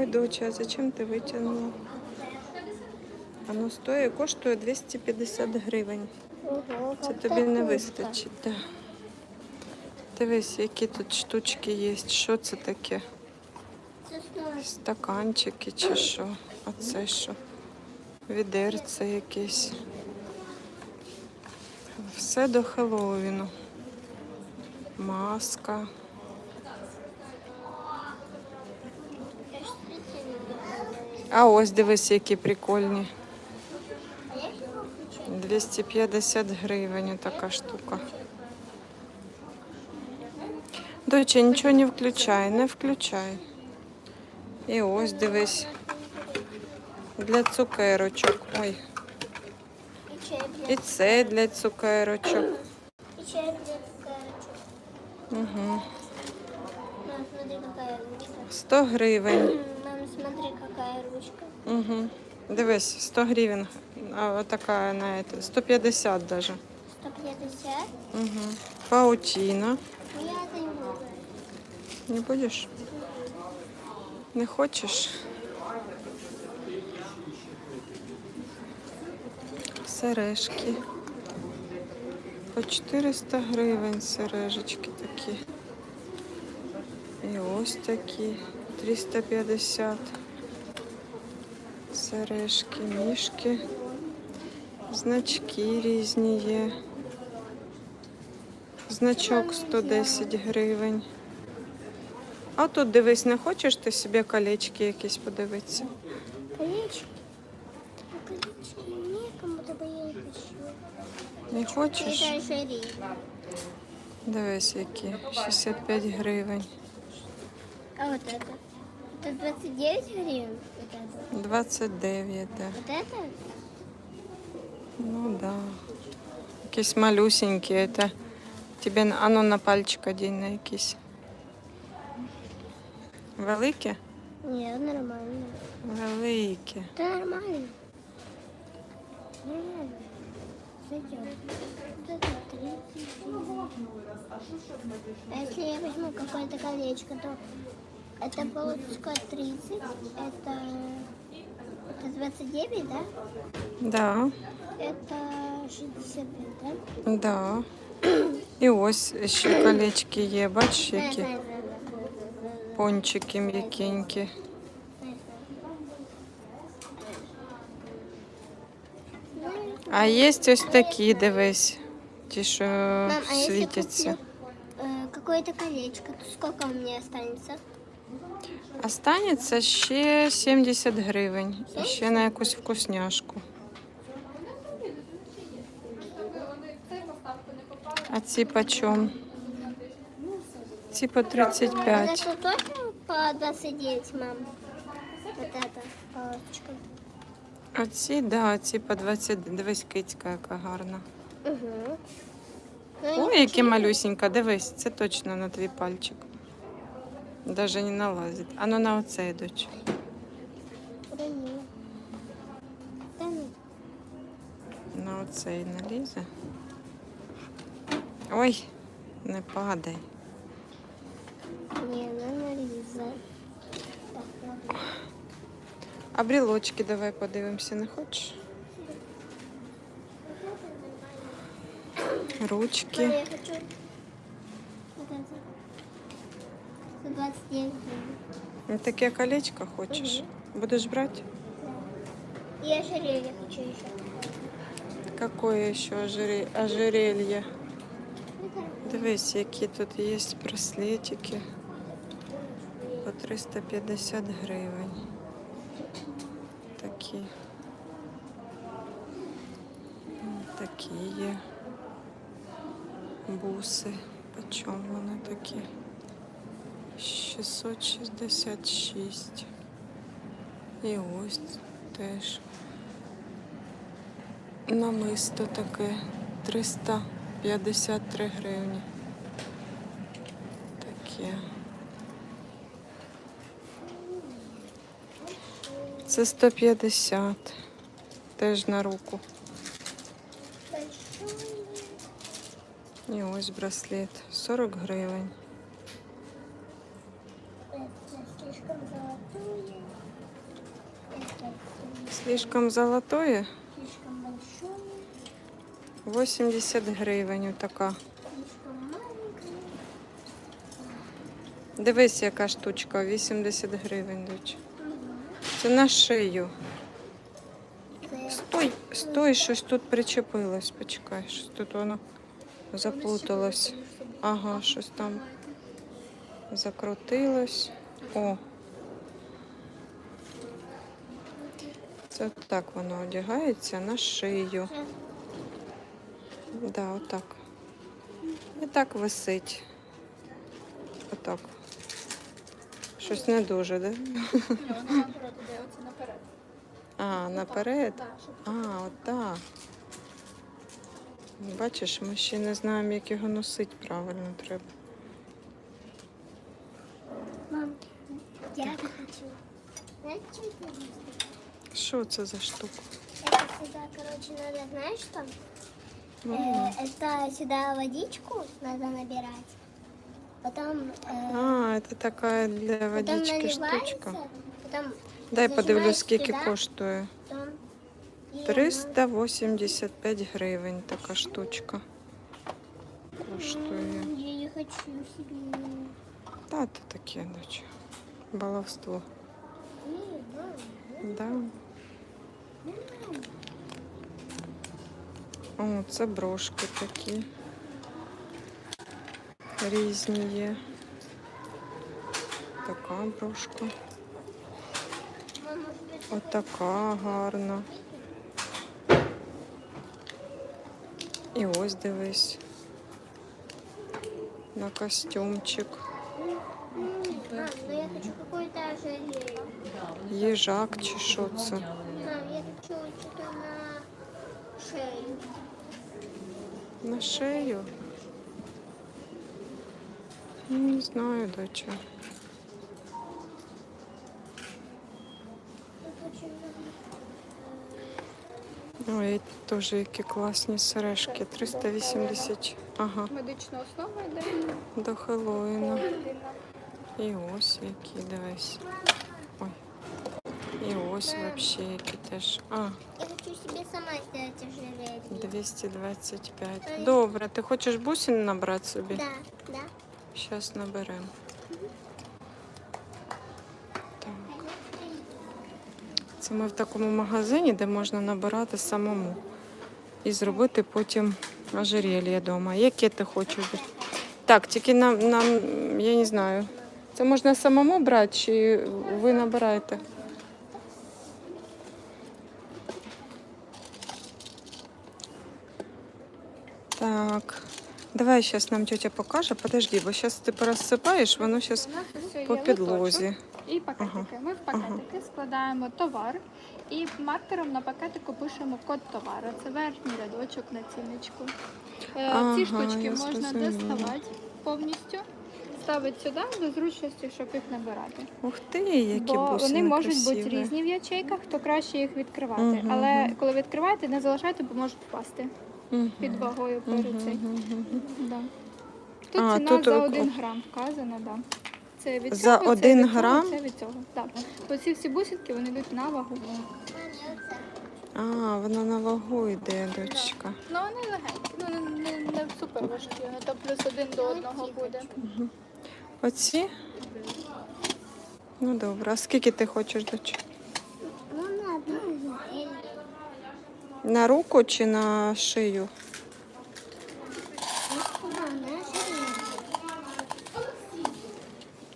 Ой, доча, а зачем ти витягнула? Воно стоїть, коштує 250 гривень. Це тобі не вистачить, так. Да. Дивись, які тут штучки є. Що це таке? Стаканчики чи що? А це що? Відерце якесь. Все до Хеллоуіну. Маска. А ось дивись, які прикольні. А як 250 гривень така штука. Доча, нічого не включай, не включай. І ось дивись. Для цукерочок. Ой. І це для цукерочок. І чай для цукерочок. Угу. Ручка. 100 гривень. Смотри, какая ручка. Угу. Дивись, 100 гривень. А вот такая на это. 150 даже. 150. Угу. Паутина. Ну, я это не буду. Не будешь? Не хочеш? Сережки. По 400 гривень сережечки такі. І ось такі 350. Сережки, мішки. Значки різні є. Значок 110 гривень. А тут дивись, не хочеш ти собі колечки якісь подивитися? Колечки. Колечки некому, то я не хочу. Не хочеш? Дивись, які 65 гривень. А вот это? Это 29 гривен? Вот это? 29, да. Вот это? Ну да. Якісь малюсенькі, это тебе на- а ну на пальчик одінь на якісь. Великі? Нет, нормально. Великі. Это нормально. Нормально. Зайдем. Вот это 30. А если я возьму какое-то колечко, то это полосочка 30, это, это 29, да? Да, Это 65, да? да. І ось ще колечки є, бачиш, Знаю, які знаю, знаю, знаю, знаю, знаю. пончики м'якенькі. Знаю, знаю. Знаю. А є ось такі, дивись, ті, що Мам, а если світяться. куплю э, какое-то колечко, то сколько у меня останется? Останеться ще 70 гривень. І ще на якусь вкусняшку. А ці по чому? Ці по Вот 35. это тоже по 29, мам? Вот эта палочка. А ці, да, ці по 20. Дивись, кицька, яка гарна. Угу. Ой, які малюсінька, дивись, це точно на твій пальчик. Даже не налазить. А ну на. Да ну. На оцей налізе. Ой, не падай. Не, надо нарезать. А брілочки давай подивимося, не хочеш? Ручки. Я хочу 29 гривен. Ну, Таке колечко хочеш? Будеш брати? И ожерелье хочу еще. Какое ще ожере- ожерелье? Дивись, які тут є браслетики. По 350 гривень. Такі. М, Такі є. Буси. По чому вони такі? 666. І ось теж. Намисто таке 353 гривні. Таке. Це 150. Теж на руку. І ось браслет. 40 гривень. Это слишком золотое. Слишком золотое. Слишком большое, 80 гривень така. Дивись, яка штучка, 80 гривень, дочь. Це на шию. Стой, стой, щось тут причепилось. Почекай, щось тут воно заплуталось. Ага, щось там закрутилось. О. Це так воно одягається на шию. Да, отак. І так висить. Отак. Щось не дуже, да? Наоборот іде оце наперед. А, наперед. А, отак. Бачиш, ми ще не знаємо, як його носити правильно треба. Мам, я хочу. Это есть? Що це за штука? Это сюда, короче, надо, знаешь что? Мгм. Э, это сюда водичку надо набирать. Потом, э, А, це така для потом водички наливается, штучка. потом, Дай зажимаєш подивлюсь, скільки сюди. коштує. потом и 385 гривень така штучка. оно- Коштує. М, Я не хочу себе. Та то таке, доча. Баловство. Не, мам, Да. О, це брошки такі. Різні є. Така брошка. Отака гарна. І ось дивись. На костюмчик. Ожерелье. Їжак чи що це? Мам, я хочу что-то на шею. На шею? Ну, Не знаю, доча. Я хочу Ой, теж які класні сережки. 380. Ага, Медична основа йде. до. Дитина. І ось які, дивись. Ой. І ось взагалі які теж. А, хочу себе сама сделать ожерелье. 225. Добре, ти хочеш бусин набрати собі? Да, да. Зараз наберемо. Так. Це ми в такому магазині, де можна набирати самому і зробити потім ожерелье вдома. Яке ти хочеш? Так, тільки нам, нам, я не знаю. Це можна самому брати, чи ви набираєте? Так. Давай зараз нам тетя покаже. Подожди, бо зараз ти порозсипаєш, воно зараз по підлозі. І пакетики. Ми в пакетики складаємо товар і маркером на пакетику пишемо код товару. Це верхній рядочок на ціночку. Е, Ага, Ці штучки я можна зрозуміла. доставати повністю, ставити сюди до зручності, щоб їх набирати. Ух ти, які Бо бусини вони можуть бути різні в ячейках, то краще їх відкривати. Мгм, Але коли відкриваєте, не залишайте, бо можуть впасти. Під вагою перед цей. Да. Тут А, ціна тут за один грам вказана, да. Це від За цього, один це від грам? Цього, це від цього. Так. Оці всі бусинки вони йдуть на вагу. А, воно на вагу йде, дочка. Ну вони легенькі, ну не, не, не супер важкі, вони то плюс один до одного буде. Оці? Ну добре, а скільки ти хочеш, дочка? Ну, на одну ожерелье. На руку чи на шию?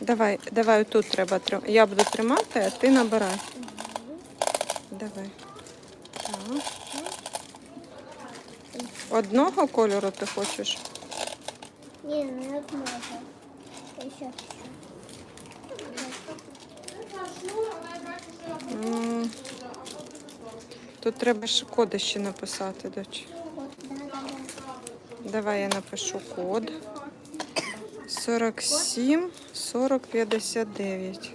Давай, давай тут треба тримати. Я буду тримати, а ти набирай. Давай. Так. Одного кольору ти хочеш? Ні, Не, одного. Еще М. Тут треба ж коди ще написати, доч. Вот, да, да, да. Давай я напишу код. 47 40 59.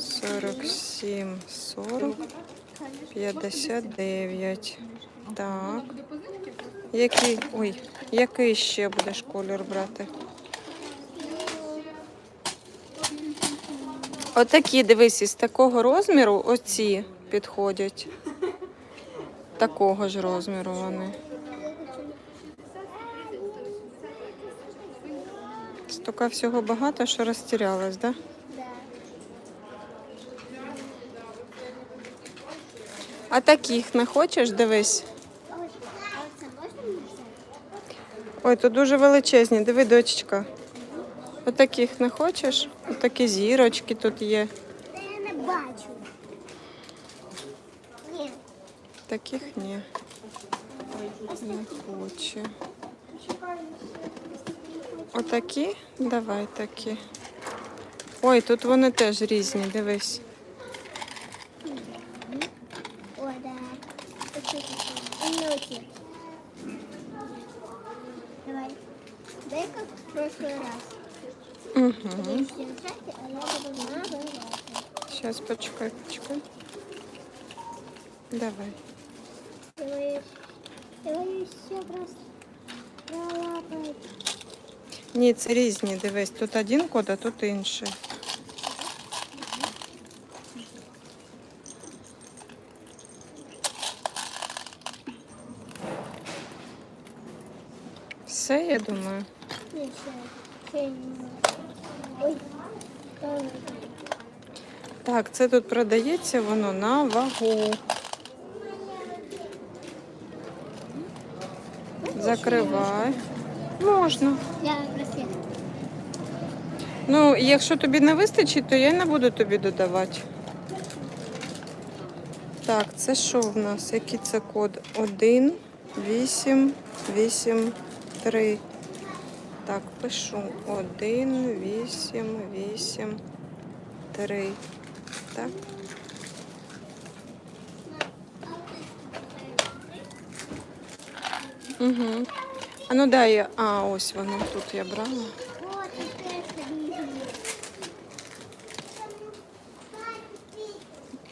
47 40 59. Так. Який, ой, який ще будеш колір брати? Отакі, дивись, із такого розміру, оці підходять. Такого ж розміру вони. Стільки всього багато, що розтірялась, да? Да. А таких не хочеш, дивись. Ой, тут дуже величезні, диви, дочечка. Отаких не хочеш? Отакі зірочки тут є. Я не бачу. Таких ні. Не хоче. Отакі? Давай такі. Ой, тут вони теж різні, дивись. О, да. Оці такі. І оці. Давай. Дай как в прошлый раз. Угу. Будешь держать, а я буду набирати. Зараз почекай, почекай. Давай. Давай. Ні, це різні, дивись. Тут один код, а тут інший. Все, я думаю. Так, це тут продається воно на вагу. Закривай. Можна. Я браслет. Ну, якщо тобі не вистачить, то я не буду тобі додавати. Так, це що в нас? Який це код? 1, 8, 8, 3. Так, пишу. 1, 8, 8, 3. Так. Угу. А ну дай я. А, ось воно тут я брала.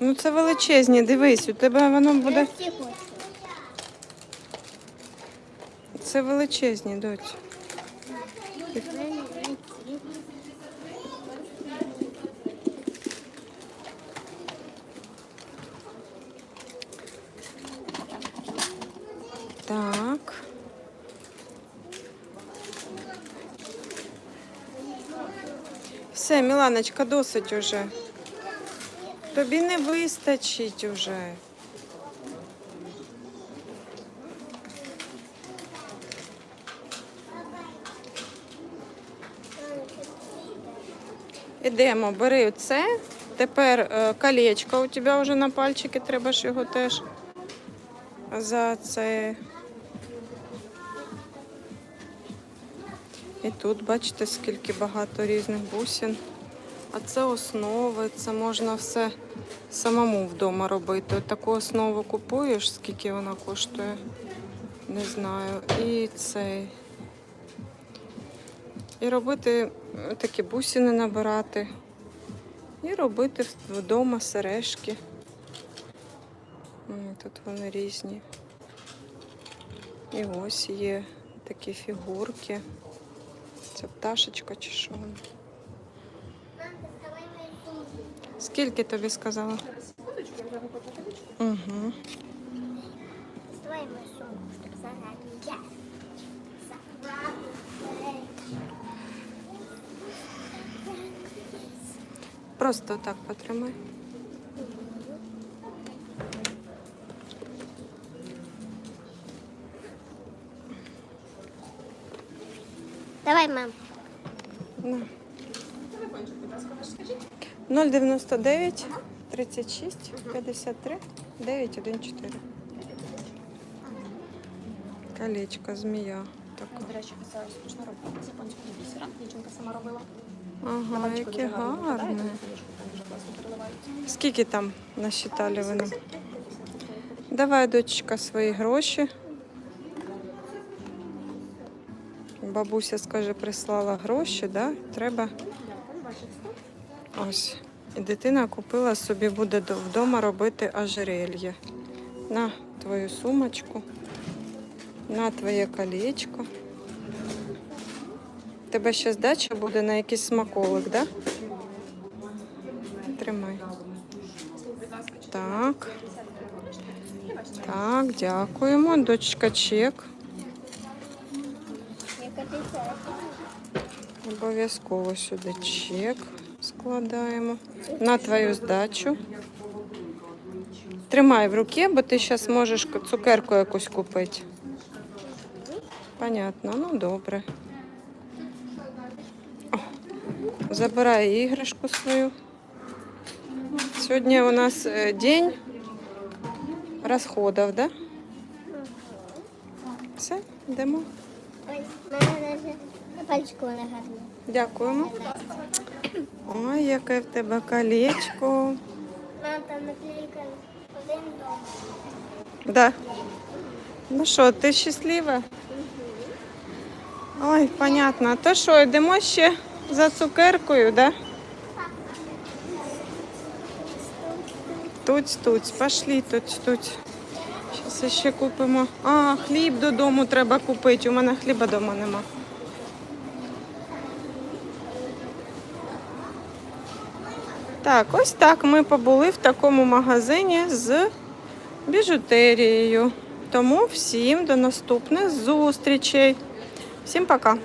Ну це величезні, дивись, у тебе воно буде. Це величезні, доць. Так. Все, Міланочка, досить уже. Тобі не вистачить уже. Ідемо, бери це. Тепер е, колечко у тебе вже на пальчики, треба ж його теж за це. І тут бачите, скільки багато різних бусин. А це основи, це можна все самому вдома робити. От Таку основу купуєш, скільки вона коштує, не знаю. І цей. І робити е, такі бусини набирати. І робити вдома сережки. Тут вони різні. І ось є такі фігурки. Це пташечка чи що. Скільки тобі сказала? Угу. Просто так потримай. Давай, мам. На. 099 36 53 914. Колечко, змія. Така. До речі, це смішна робота з японського бісера. Дівчинка сама робила. Ага, Пальчику яке дуже гарно виглядає, гарне. тому книжку там дуже класно переливають. Скільки там насчитали нам? Давай, дочка, свої гроші. Бабуся, скаже, прислала гроші, да? Треба. Ось. І дитина купила собі, буде вдома робити ожерелье. На твою сумочку, на твоє колечко. Тебе ще здача буде на якийсь смаколик, да? Тримай. Так. Так, дякуємо. Дочка чек. Як обіцяю. Обов'язково сюди чек складаємо. На твою здачу. Тримай в руки, бо ти зараз можеш цукерку якусь купити. Понятно, ну добре. О, забирай іграшку свою. Сьогодні у нас е, день розходів, да? Все, йдемо. Ой, мене навіть на пальчику вона гарна. Дякуємо. Ой, яке в тебе колечко. Мам, там наклейка один дом. Да. Ну що, ти щаслива? Ой, понятно. То що, йдемо ще за цукеркою, да? Туць, туць, пошли, туць, туць. Зараз ще купимо. А, хліб додому треба купити. У мене хліба вдома нема. Так, ось так ми побули в такому магазині з біжутерією. Тому всім до наступних зустрічей. Всім пока!